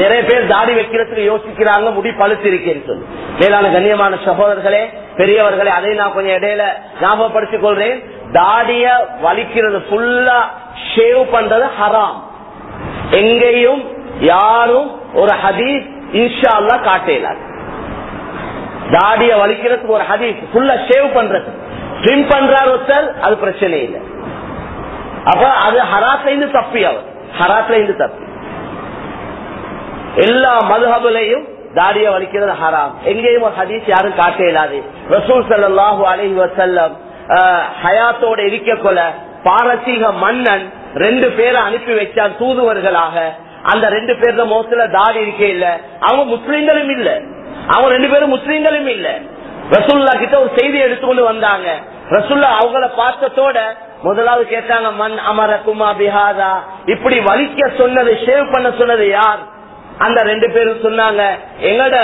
நிறைய பேர் தாடி வைக்கிறதுக்கு யோசிக்கிறாங்க முடி பழுத்திருக்கேன்னு சொல்லி. மேலான கண்ணியமான சகோதரர்களே பெரியவர்களே அதை நான் கொஞ்சம் இடையில ஞாபகப்படுத்திக் கொள்றேன். தாடிய வலிக்கிறது ஃபுல்லா ஷேவ் பண்றது ஹராம் எங்கேயும் யாரும் ஒரு ஹதீஸ் இன்ஷா அல்லா காட்டேலாது தாடிய வலிக்கிறதுக்கு ஒரு ஹதீஸ் ஃபுல்லா ஷேவ் பண்றது. ட்ரிம் பண்றார் ஒருத்தர் அது பிரச்சனை இல்லை. அப்ப அது ஹராத்ல இருந்து தப்பி அவர். ஹராத்ல இருந்து தப்பி. எல்லா மதுஹபுலையும் தாடிய வலிக்கிறது ஹராம். எங்கேயும் ஒரு ஹதீஸ் யாரும் காட்ட இயலாது ரசூல் சல்லாஹூ அலஹி வசல்லம் ஹயாத்தோட இருக்க கொல பாரசீக மன்னன் ரெண்டு பேரை அனுப்பி வச்சான் தூதுவர்களாக. அந்த ரெண்டு பேர்ல மோசல தாடி இருக்க இல்ல. அவங்க முஸ்லீம்களும் இல்ல. அவங்க ரெண்டு பேரும் முஸ்லீம்களும் இல்ல. ரசுல்லா கிட்ட ஒரு செய்தி எடுத்துக்கொண்டு வந்தாங்க. ரசுல்லா அவங்கள பார்த்ததோட முதலாவது கேட்டாங்க மண் அமர குமா பிஹாதா? இப்படி வலிக்க சொன்னது ஷேவ் பண்ண சொன்னது யார்? அந்த ரெண்டு பேரும் சொன்னாங்க எங்கட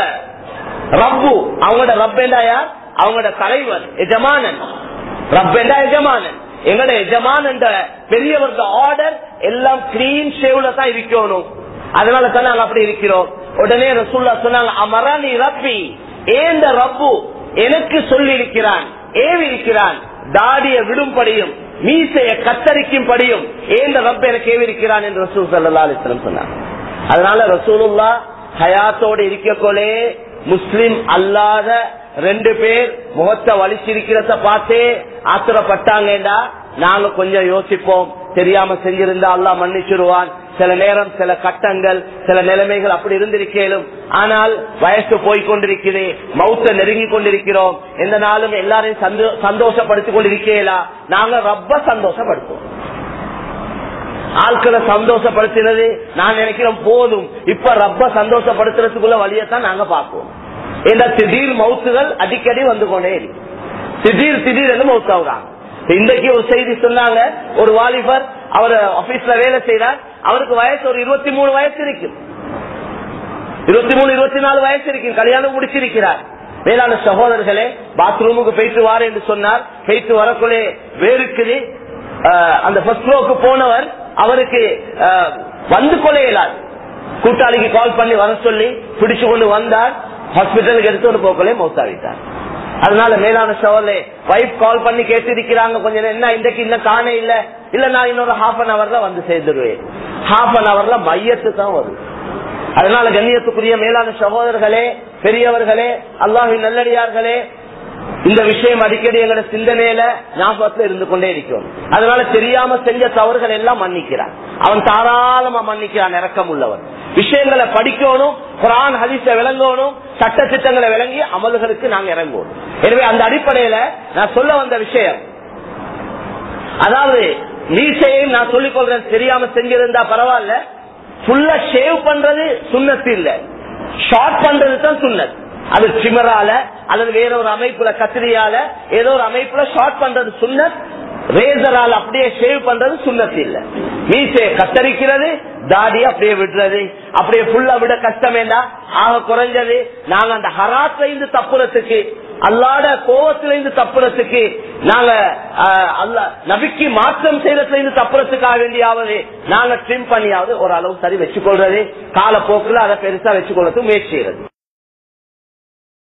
ரப்பு அவங்களோட ரப்பேண்டா யார்? அவங்களோட தலைவர் எஜமானன். ரப்பேண்டா எஜமானன். எங்கட எஜமான் பெரியவர்க ஆர்டர் எல்லாம் கிளீன் ஷேவ்ல தான் இருக்கணும். அதனால தான் நாங்க அப்படி இருக்கிறோம். உடனே ரசூல்லா சொன்னாங்க அமரானி ரப்பி ஏந்த ரப்பு எனக்கு சொல்லி இருக்கிறான் ஏவி இருக்கிறான்? தாடிய விடும்படியும் மீசைய கத்தரிக்கும் படியும் ஏந்த ரப்ப எனக்கு ஏவி இருக்கிறான் என்று ரசூல் சல்லா அலிஸ்லம் சொன்னாங்க. அதனால ரசூலுல்லா ஹயாத்தோடு இருக்கக்கொள்ளே முஸ்லிம் அல்லாத ரெண்டு பேர் முகத்தை வலிச்சிருக்கிறத பார்த்தே ஆத்திரப்பட்டாங்கடா. நாங்க கொஞ்சம் யோசிப்போம். தெரியாம செஞ்சிருந்தா அல்லா மன்னிச்சிருவான். சில நேரம் சில கட்டங்கள் சில நிலைமைகள் அப்படி இருந்திருக்கேனும் ஆனால் வயசு போய் கொண்டிருக்கிறே மௌத்த நெருங்கி கொண்டிருக்கிறோம். எந்த நாளும் எல்லாரையும் சந்தோஷப்படுத்திக் கொண்டிருக்கேலா. நாங்க ரொம்ப சந்தோஷப்படுத்துவோம். ஆட்களை சந்தோஷப்படுத்தினது. நான் நினைக்கிறேன் போதும். இப்ப ரப்ப சந்தோஷப்படுத்துறதுக்குள்ள வழியத்தான் நாங்க பார்ப்போம். இந்த திடீர் மவுத்துகள் அடிக்கடி வந்து கொண்டே இருக்கு திடீர் திடீர் மவுத்தாவுறாங்க இன்றைக்கு ஒரு செய்தி சொன்னாங்க. ஒரு வாலிபர் அவர் ஆபீஸ்ல வேலை செய்யறார் அவருக்கு வயசு ஒரு இருபத்தி மூணு வயசு இருக்கு இருபத்தி மூணு இருபத்தி நாலு வயசு இருக்கு கல்யாணம் முடிச்சிருக்கிறார். மேலான சகோதரர்களே பாத்ரூமுக்கு போயிட்டு வார என்று சொன்னார். போயிட்டு வரக்குள்ளே வேறுக்குது அந்த ஃபர்ஸ்ட் போனவர் அவருக்கு வந்து கொலையலார் கூட்டாளிக்கு கால் பண்ணி வர சொல்லி பிடிச்சு கொண்டு வந்தார் ஹாஸ்பிட்டலுக்கு எடுத்து போக்கலே மௌத்தாவிட்டார் அதனால மேலான சவாலே வைஃப் கால் பண்ணி கேட்டிருக்கிறாங்க கொஞ்சம் என்ன இன்றைக்கு இன்னும் காணே இல்ல? இல்ல நான் இன்னொரு ஹாஃப் அன் அவர்ல வந்து சேர்ந்துருவேன். ஹாஃப் அன் அவர்ல மையத்து தான் வரும் அதனால கண்ணியத்துக்குரிய மேலான சகோதரர்களே பெரியவர்களே அல்லாஹி நல்லடியார்களே இந்த விஷயம் அடிக்கடி எங்களோட சிந்தனையில ஞாபகத்துல இருந்து கொண்டே இருக்கும். அதனால தெரியாம செஞ்ச தவறுகள் எல்லாம் மன்னிக்கிறான். அவன் தாராளமா மன்னிக்கிறான் இறக்கம் உள்ளவன். விஷயங்களை படிக்கணும் குரான் ஹதிச விளங்கணும் சட்ட திட்டங்களை விளங்கி அமல்களுக்கு நாங்க இறங்குவோம். எனவே அந்த அடிப்படையில நான் சொல்ல வந்த விஷயம் அதாவது மீசையையும் நான் சொல்லிக் கொள்றேன் தெரியாம செஞ்சிருந்தா பரவாயில்ல. ஃபுல்லா ஷேவ் பண்றது சுண்ணத்து இல்ல. ஷார்ட் பண்றது தான் சுண்ணத் அது சிமரால அல்லது வேற ஒரு அமைப்புல கத்திரியால ஏதோ ஒரு அமைப்புல ஷார்ட் பண்றது சுண்ணத் ரேசரால் அப்படியே ஷேவ் பண்றது சுண்ணத்து இல்ல. மீசைய கத்தரிக்கிறது தாடி அப்படியே விடுறது. அப்படியே புல்லா விட கஷ்டமேண்டா ஆக குறைஞ்சது நாங்க அந்த ஹராத்ல இருந்து தப்புறதுக்கு அல்லாட கோவத்தில இருந்து தப்புறதுக்கு நாங்க அல்ல நபிக்கு மாற்றம் செய்யறதுல இருந்து தப்புறதுக்காக வேண்டியாவது நாங்க ட்ரிம் பண்ணியாவது ஒரு அளவு சரி வச்சுக்கொள்றது காலப்போக்குல அதை பெருசா வச்சுக்கொள்றது முயற்சி செய்யறது.